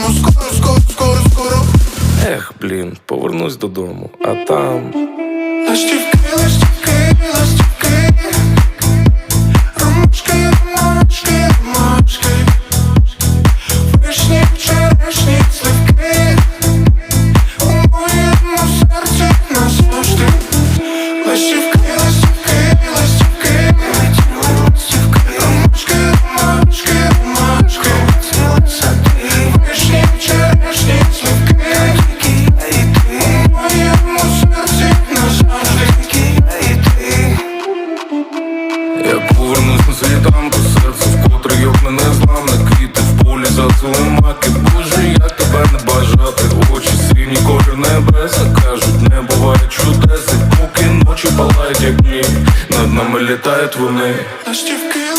Поїдемо скоро, скоро, скоро, скоро Ех, блін, повернусь додому, а там. Ластівки, незламне Квіти в полі зацілумаки Боже, як тебе не бажати. Очі сині, колір небеса Кажуть, не буває чудес. Поки ночі палають, як дні Над нами літають вони. Ластівки,